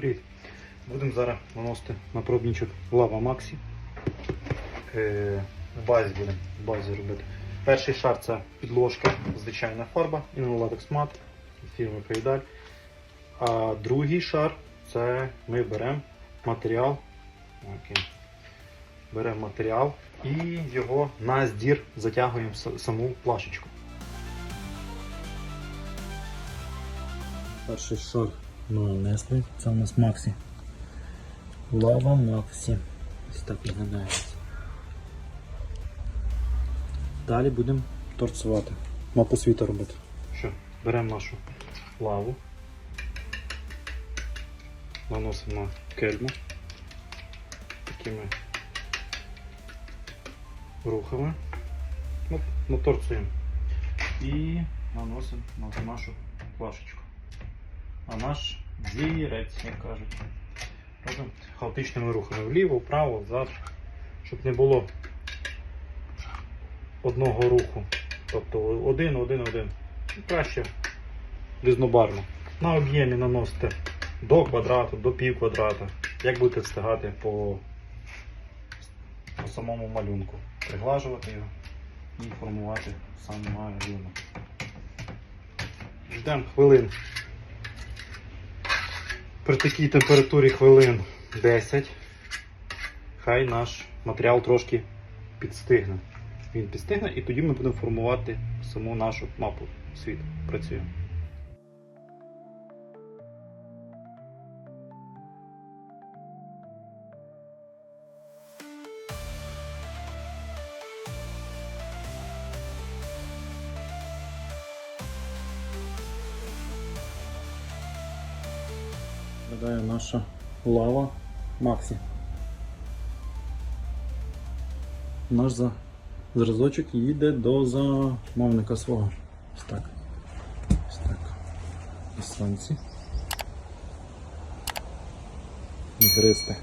Привіт. Будемо зараз наносити на пробничок Lava Maxi. Е, в базі будемо в базі робити. Перший шар це підложка, звичайна фарба, інолатекс мат фірми Фейдаль. А другий шар це ми беремо матеріал. Окей. Беремо матеріал і його на здір затягуємо в саму плашечку. Перший шар нанесли. Це у нас Максі. Лава Максі. Ось так виглядає. Далі будемо торцувати. Мапу світа робити. Що? Беремо нашу лаву. Наносимо на кельму. Такими рухами. Ну, наторцуємо. І наносимо на нашу плашечку. А наш зірець, як кажуть. Робимо хаотичними рухами вліво, вправо, взад, щоб не було одного руху. Тобто один, один, один. Ну, Краще різнобарно. На об'ємі наносите до квадрату, до пів квадрата. Як будете встигати по, по самому малюнку. Приглажувати його і формувати сам малюнок. Ждемо хвилин. При такій температурі хвилин 10. Хай наш матеріал трошки підстигне. Він підстигне і тоді ми будемо формувати саму нашу мапу світу. Працюємо. Виглядає наша лава Максі. Наш за... зразочок їде до замовника свого. Ось так. Ось так. І сонці. І гристи.